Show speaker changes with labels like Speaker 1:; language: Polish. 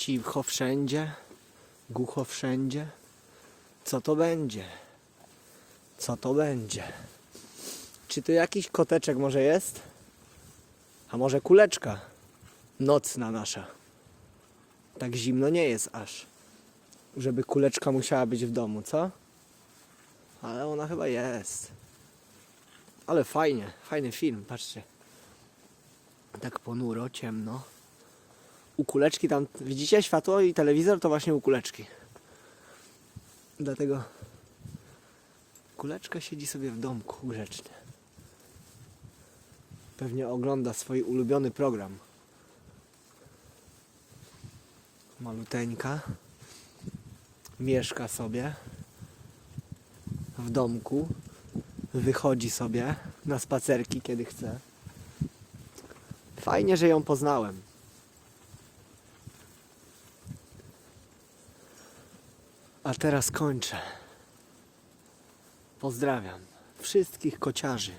Speaker 1: Cicho wszędzie, głucho wszędzie. Co to będzie? Co to będzie? Czy to jakiś koteczek może jest? A może kuleczka? Nocna nasza. Tak zimno nie jest aż. Żeby kuleczka musiała być w domu, co? Ale ona chyba jest. Ale fajnie, fajny film, patrzcie. Tak ponuro, ciemno. U kuleczki tam, widzicie światło i telewizor to właśnie u kuleczki. Dlatego kuleczka siedzi sobie w domku grzecznie. Pewnie ogląda swój ulubiony program. Maluteńka. Mieszka sobie w domku. Wychodzi sobie na spacerki, kiedy chce. Fajnie, że ją poznałem. A teraz kończę. Pozdrawiam wszystkich kociarzy.